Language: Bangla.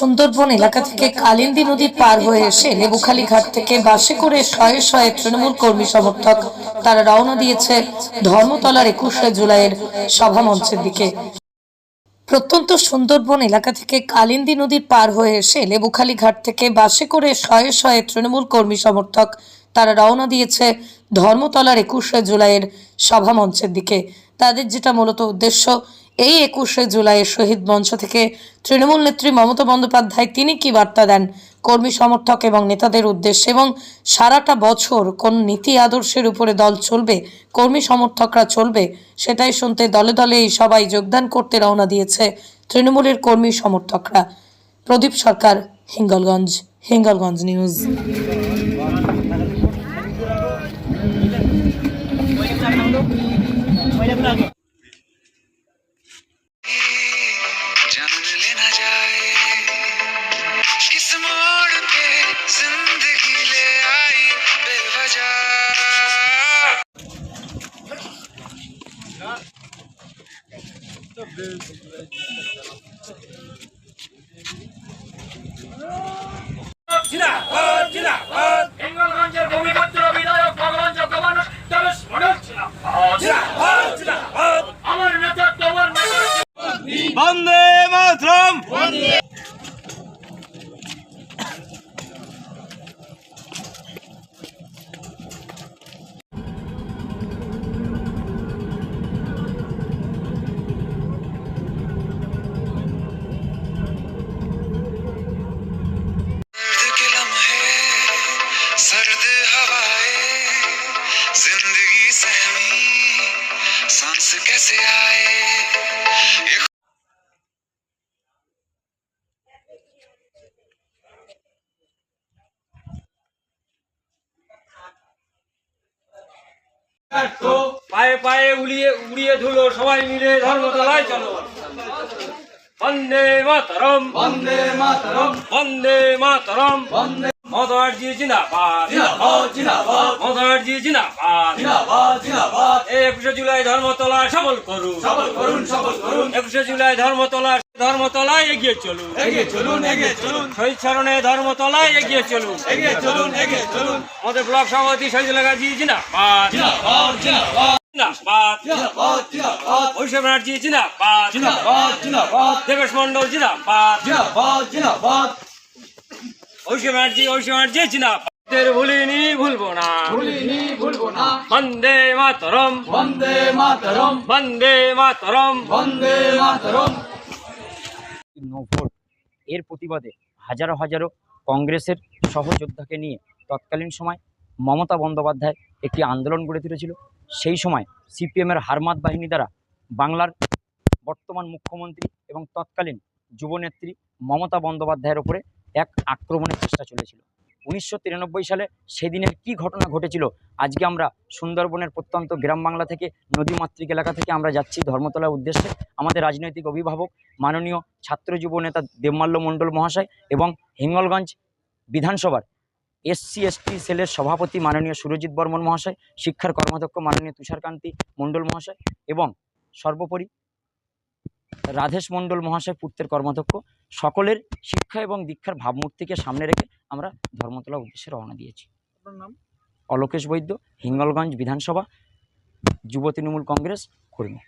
সুন্দরবন এলাকা থেকে কালিন্দী নদী পার হয়ে এসে লেবুখালী ঘাট থেকে বাসে করে শয়ে শয়ে তৃণমূল কর্মী সমর্থক, তারা রওনা দিয়েছে ধর্মতলার একুশে জুলাইয়ের সভা মঞ্চের দিকে। প্রত্যন্ত সুন্দরবন এলাকা থেকে কালিন্দী নদীর পার হয়ে এসে লেবুখালী ঘাট থেকে বাসে করে শয়ে শয়ে তৃণমূল কর্মী সমর্থক, তারা রওনা দিয়েছে ধর্মতলার একুশে জুলাইয়ের সভা মঞ্চের দিকে। তাদের যেটা মূলত উদ্দেশ্য এই একুশে জুলাইয়ের শহীদ মঞ্চ থেকে তৃণমূল নেত্রী মমতা বন্দ্যোপাধ্যায় তিনি কি বার্তা দেন? কর্মী, সমর্থক এবং নেতাদের উদ্দেশ্যে এবং সারাটা বছর কোন নীতি আদর্শের উপরে দল চলবে? কর্মী, সমর্থকরা চলবে? সেটাই শুনতে দলে দলে এই সবাই যোগদান করতে রওনা দিয়েছে তৃণমূলের কর্মী, সমর্থকরা। প্রদীপ সরকার, হিঙ্গলগঞ্জ হিঙ্গলগঞ্জ নিউজ। জিন্দাবাদ জিন্দাবাদ। পায়ে পায়ে উড়িয়ে উড়িয়ে ধুলো সবাই মিলে ধর্মতলায় চলো। বন্দে মাতরম বন্দে মাতরম বন্দে মাতরম বন্দে মদারজি জিন্দাবাদ জিন্দাবাদ জিন্দাবাদ মদারজি জিন্দাবাদ জিন্দাবাদ জিন্দাবাদ একুশে জুলাই ধর্মতলা সফল করুন সফল করুন সফল করুন একুশে জুলাই ধর্মতলা ধর্মতলায় এগিয়ে চলুন এগিয়ে চলুন এগিয়ে চলুন শহীদ স্মরণে ধর্মতলায় এগিয়ে চলুন এগিয়ে চলুন এগিয়ে চলুন আমাদের ব্লক সভাপতি শহীদুল গাজী জিন্দাবাদ জিন্দাবাদ জিন্দাবাদ ব্যানার্জি দেবেশ মন্ডল ভুলবো না। ভুলিনি ভুলবো না। বন্দে মাতরম। বন্দে মাতরম। বন্দে মাতরম। বন্দে মাতরম। এর প্রতিবাদে হাজারো হাজারো কংগ্রেসের সহযোদ্ধাকে নিয়ে তৎকালীন সময় মমতা বন্দ্যোপাধ্যায় একটি আন্দোলন গড়ে তুলেছিল। সেই সময় সিপিএমের হারমাত বাহিনী দ্বারা বাংলার বর্তমান মুখ্যমন্ত্রী এবং তৎকালীন যুবনেত্রী মমতা বন্দ্যোপাধ্যায়ের উপরে এক আক্রমণের চেষ্টা চলেছিল। উনিশশো তিরানব্বই সালে সেদিনের কি ঘটনা ঘটেছিল, আজকে আমরা সুন্দরবনের প্রত্যন্ত গ্রাম বাংলা থেকে নদীমাতৃক এলাকা থেকে আমরা যাচ্ছি ধর্মতলার উদ্দেশ্যে। আমাদের রাজনৈতিক অভিভাবক, মাননীয় ছাত্র যুব নেতা দেবমাল্য মণ্ডল মহাশয় এবং হিঙ্গলগঞ্জ বিধানসভার এসসি এসটি সেলের সভাপতি মাননীয় সুরজিৎ বর্মন মহাশয় শিক্ষার কর্মাধ্যক্ষ মাননীয় তুষারকান্তি মণ্ডল মহাশয় এবং সর্বোপরি রাধেশ মণ্ডল মহাশয় পুত্রের কর্মাধ্যক্ষ। সকলের শিক্ষা এবং দীক্ষার ভাবমূর্তিকে সামনে রেখে আমরা ধর্মতলা উদ্দেশ্যে রওনা দিয়েছি। অলোকেশ বৈদ্য হিঙ্গলগঞ্জ বিধানসভা যুব তৃণমূল কংগ্রেস কর্মী